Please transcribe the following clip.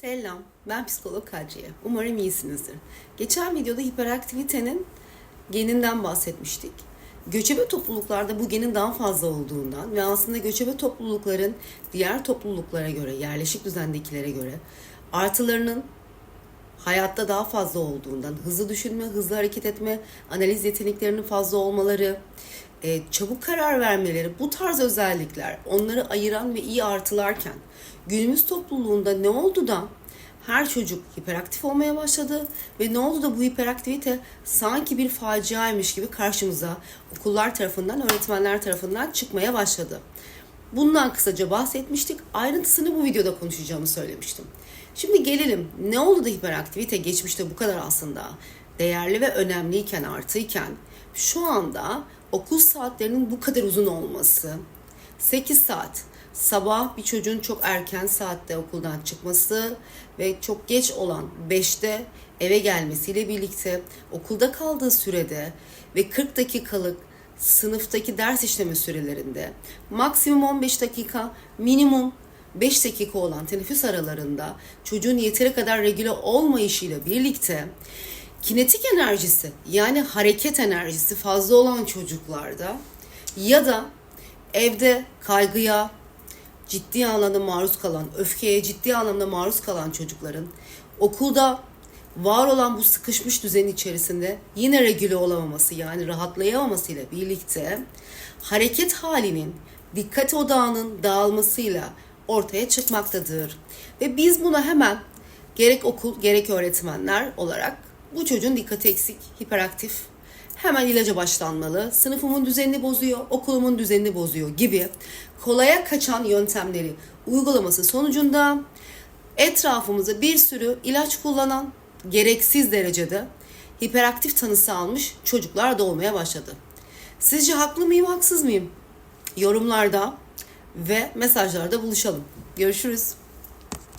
Selam, ben psikolog Kadriye. Umarım iyisinizdir. Geçen videoda hiperaktivitenin geninden bahsetmiştik. Göçebe topluluklarda bu genin daha fazla olduğundan ve aslında göçebe toplulukların diğer topluluklara göre, yerleşik düzendekilere göre artılarının hayatta daha fazla olduğundan, hızlı düşünme, hızlı hareket etme, analiz yeteneklerinin fazla olmaları, e, çabuk karar vermeleri, bu tarz özellikler onları ayıran ve iyi artılarken günümüz topluluğunda ne oldu da her çocuk hiperaktif olmaya başladı ve ne oldu da bu hiperaktivite sanki bir faciaymış gibi karşımıza okullar tarafından, öğretmenler tarafından çıkmaya başladı. Bundan kısaca bahsetmiştik. Ayrıntısını bu videoda konuşacağımı söylemiştim. Şimdi gelelim ne oldu da hiperaktivite geçmişte bu kadar aslında değerli ve önemliyken artıyken şu anda okul saatlerinin bu kadar uzun olması 8 saat sabah bir çocuğun çok erken saatte okuldan çıkması ve çok geç olan 5'te eve gelmesiyle birlikte okulda kaldığı sürede ve 40 dakikalık sınıftaki ders işleme sürelerinde maksimum 15 dakika minimum 5 dakika olan teneffüs aralarında çocuğun yeteri kadar regüle olmayışıyla birlikte kinetik enerjisi yani hareket enerjisi fazla olan çocuklarda ya da evde kaygıya ciddi anlamda maruz kalan, öfkeye ciddi anlamda maruz kalan çocukların okulda var olan bu sıkışmış düzenin içerisinde yine regüle olamaması yani rahatlayamamasıyla birlikte hareket halinin dikkat odağının dağılmasıyla ortaya çıkmaktadır. Ve biz buna hemen gerek okul gerek öğretmenler olarak bu çocuğun dikkati eksik, hiperaktif, hemen ilaca başlanmalı, sınıfımın düzenini bozuyor, okulumun düzenini bozuyor gibi kolaya kaçan yöntemleri uygulaması sonucunda etrafımıza bir sürü ilaç kullanan gereksiz derecede hiperaktif tanısı almış çocuklar doğmaya başladı. Sizce haklı mıyım, haksız mıyım? Yorumlarda ve mesajlarda buluşalım. Görüşürüz.